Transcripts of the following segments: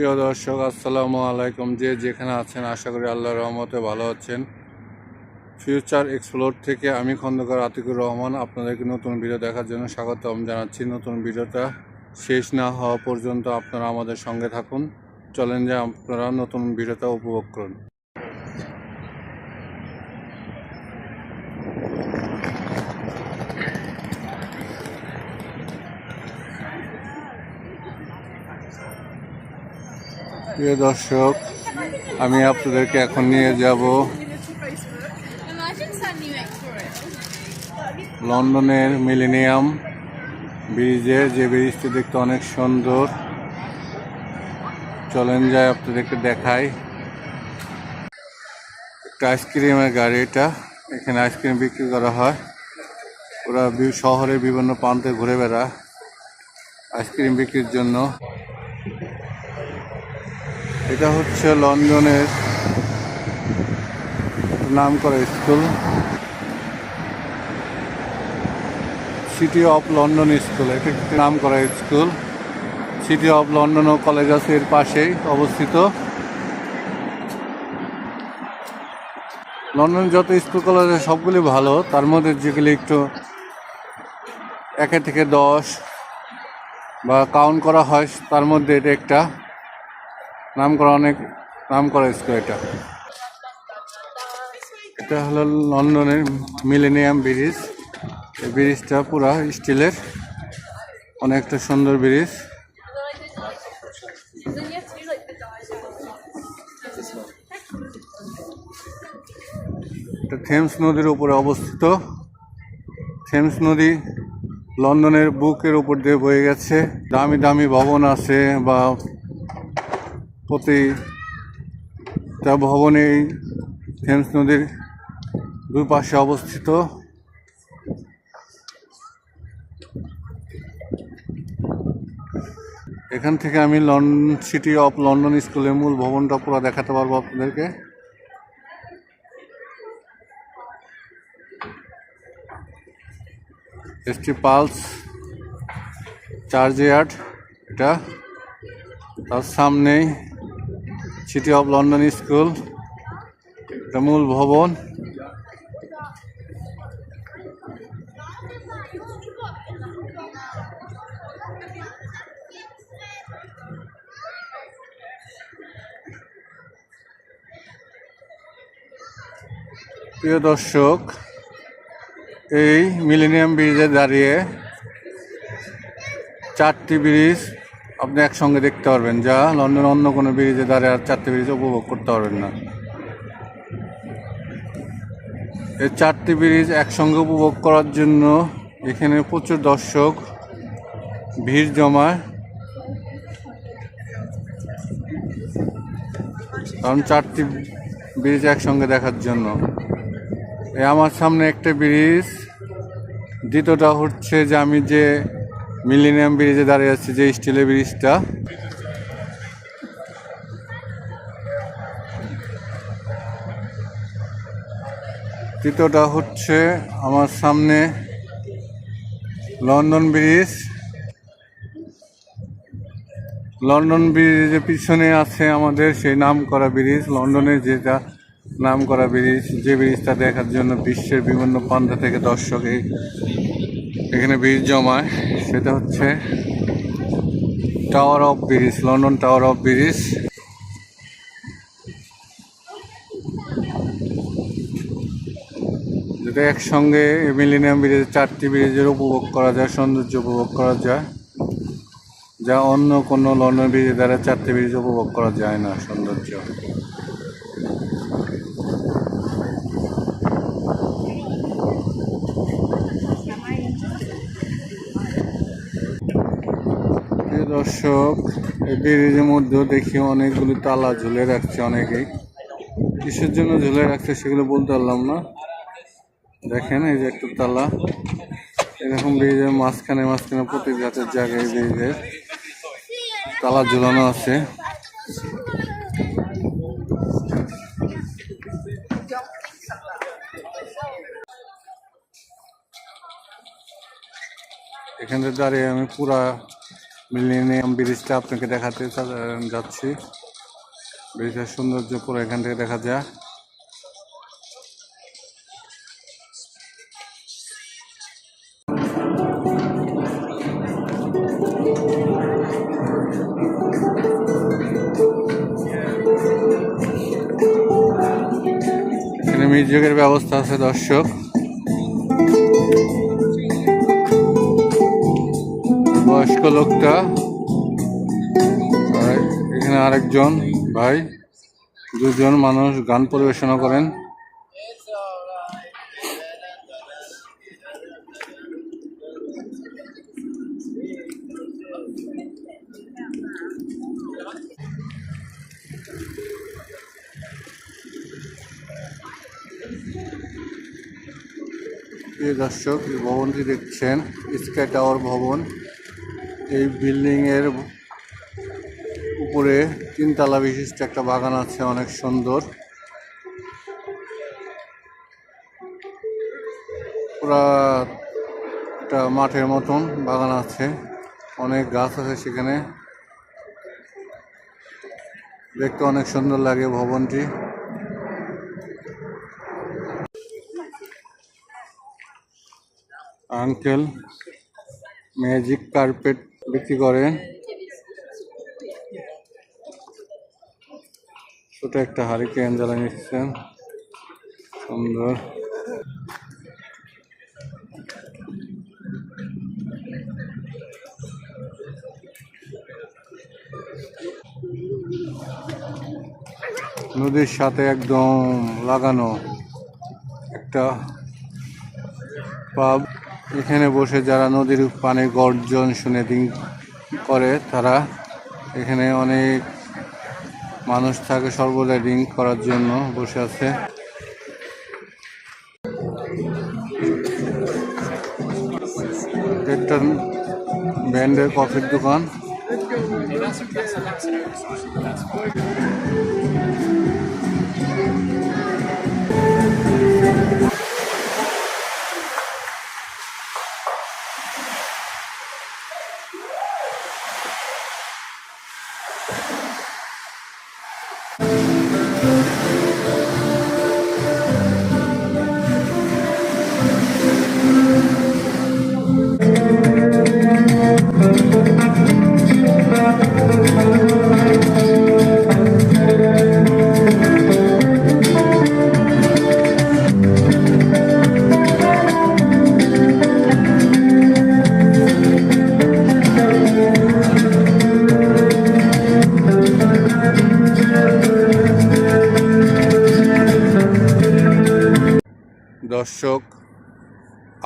প্রিয় দর্শক, আসসালামু আলাইকুম। যে যেখানে আছেন, আশা করি আল্লাহ রহমতে ভালো আছেন। ফিউচার এক্সপ্লোর থেকে আমি খন্দকার আতিকুর রহমান। আপনাদেরকে নতুন ভিডিও দেখার জন্য স্বাগতম জানাচ্ছি। নতুন ভিডিওটা শেষ না হওয়া পর্যন্ত আপনারা আমাদের সঙ্গে থাকুন। চলেন যে আপনারা নতুন ভিডিওটা উপভোগ করুন। প্রিয় দর্শক, আমি আপনাদেরকে এখন নিয়ে যাব. লন্ডনের মিলেনিয়াম ব্রিজের। যে ব্রিজটি দেখতে অনেক সুন্দর। চলেন যায় আপনাদেরকে দেখাই। একটা আইসক্রিমের গাড়ি এটা। এখানে আইসক্রিম বিক্রি করা হয়। ওরা শহরের বিভিন্ন প্রান্তে ঘুরে বেড়ায় আইসক্রিম বিক্রির জন্য। এটা হচ্ছে লন্ডনের নাম করা school. City of London school এটা একটি নাম করা স্কুল। সিটি অফ লন্ডন ও কলেজ আছে এর পাশেই অবস্থিত। লন্ডন যত স্কুল কলেজ আছে সবগুলি ভালো, তার মধ্যে যেগুলি একটু একে থেকে দশ বা কাউন্ট করা হয়, তার মধ্যে এটা একটা। নাম করা অনেক নাম করা স্কুল এটা। এটা হলো লন্ডনের মিলেনিয়াম ব্রিজ এই ব্রিজটা পুরা স্টিলের, অনেকটা সুন্দর ব্রিজ. এটা থেমস নদীর উপরে অবস্থিত। থেমস নদী লন্ডনের বুকের উপর দিয়ে বয়ে গেছে। দামি দামি ভবন আছে বা প্রতিটা ভবনে থেমস নদীর দুই পাশে অবস্থিত। এখান থেকে আমি লন্ডন সিটি অফ লন্ডন স্কুলের মূল ভবনটা পুরো দেখাতে পারব আপনাদেরকে। এসটি পালস চার্জ ইয়ার্ড এটা। তার সামনেই সিটি অফ লন্ডন স্কুল এটা মূল ভবন প্রিয় দর্শক, এই মিলেনিয়াম ব্রিজে দাঁড়িয়ে চারটি ব্রিজ আপনি একসঙ্গে দেখতে পারবেন, যা লন্ডন অন্য কোনো ব্রিজে দাঁড়িয়ে আর চারটি ব্রিজ উপভোগ করতে পারবেন না। এই চারটি ব্রিজ একসঙ্গে উপভোগ করার জন্য এখানে প্রচুর দর্শক, ভিড় জমায়। কারণ চারটি ব্রিজ একসঙ্গে দেখার জন্য। আমার সামনে একটা ব্রিজ দ্বিতীয়টা হচ্ছে যে আমি যে মিলেনিয়াম ব্রিজে দাঁড়িয়ে আছে যে স্টিলের ব্রিজটা তৃতীয়টা হচ্ছে আমার সামনে লন্ডন ব্রিজ লন্ডন ব্রিজের পিছনে আছে আমাদের সেই নাম করা ব্রিজ লন্ডনের যেটা নাম করা ব্রিজ যে ব্রিজটা দেখার জন্য বিশ্বের বিভিন্ন প্রান্ত থেকে দর্শক এই এখানে ব্রিজ জমায়, সেটা হচ্ছে tower of bridge London tower of bridge যেটা একসঙ্গে মিলিনিয়াম ব্রিজের চারটি ব্রিজের উপভোগ করা যায়, সৌন্দর্য উপভোগ করা যায়। যা অন্য কোনো লন্ডন ব্রিজের দ্বারা চারটি ব্রিজ উপভোগ করা যায় না, সৌন্দর্য প্রিয় দর্শক ব্রিজের মধ্যেও দেখি অনেকগুলি তালা ঝুলে রাখছে অনেকেই। কিসের জন্য ঝুলে রাখছে সেগুলো বলতে পারলাম না। দেখেন এই যে একটা তালা। এরকম ব্রিজের মাঝখানে মাঝখানে প্রতি জাতের জায়গায় ব্রিজের তালা ঝুলানো আছে। এখানে দাঁড়িয়ে আমি পুরা মিলেনিয়াম ব্রিজটা আপনাকে দেখাতে যাচ্ছি। ব্রিজের সৌন্দর্য পুরো এখান থেকে দেখা যায়। মিউজিকের ব্যবস্থা আছে, দর্শক। বয়স্ক লোকটা। এখানে আরেকজন ভাই, দুজন মানুষ গান পরিবেশনা করেন। দর্শক, এই ভবনটি দেখছেন, স্কাই টাওয়ার ভবন। এই বিল্ডিং এর উপরে তিনতলা বিশিষ্ট একটা বাগান আছে, অনেক সুন্দর। পুরা একটা মাঠের মতন বাগান আছে, অনেক গাছ আছে সেখানে। দেখতে অনেক সুন্দর লাগে ভবনটি। আঙ্কেল, ম্যাজিক কার্পেট বিক্রি করে। ছোট একটা হারিকেন জ্বালা নিচ্ছেন সুন্দর। নদীর সাথে একদম লাগানো একটা পাব। এখানে বসে যারা নদীর পানি গর্জন শুনে দিন করে, তারা এখানে অনেক মানুষ থাকে সর্বদা ড্রিঙ্ক করার জন্য বসে আছে। একটা ব্যান্ডের কফির দোকান। দর্শক,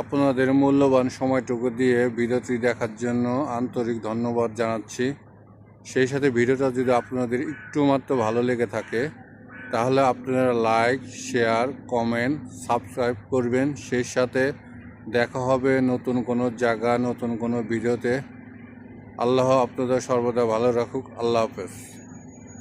আপনাদের মূল্যবান সময়টুকু দিয়ে ভিডিওটি দেখার জন্য আন্তরিক ধন্যবাদ জানাচ্ছি। সেই সাথে ভিডিওটা যদি আপনাদের একটু মাত্র ভালো লেগে থাকে, তাহলে আপনারা লাইক, শেয়ার, কমেন্ট, সাবস্ক্রাইব করবেন। সেই সাথে দেখা হবে নতুন কোনো জায়গা, নতুন কোনো ভিডিওতে। আল্লাহ আপনাদের সর্বদা ভালো রাখুক। আল্লাহ হাফেজ।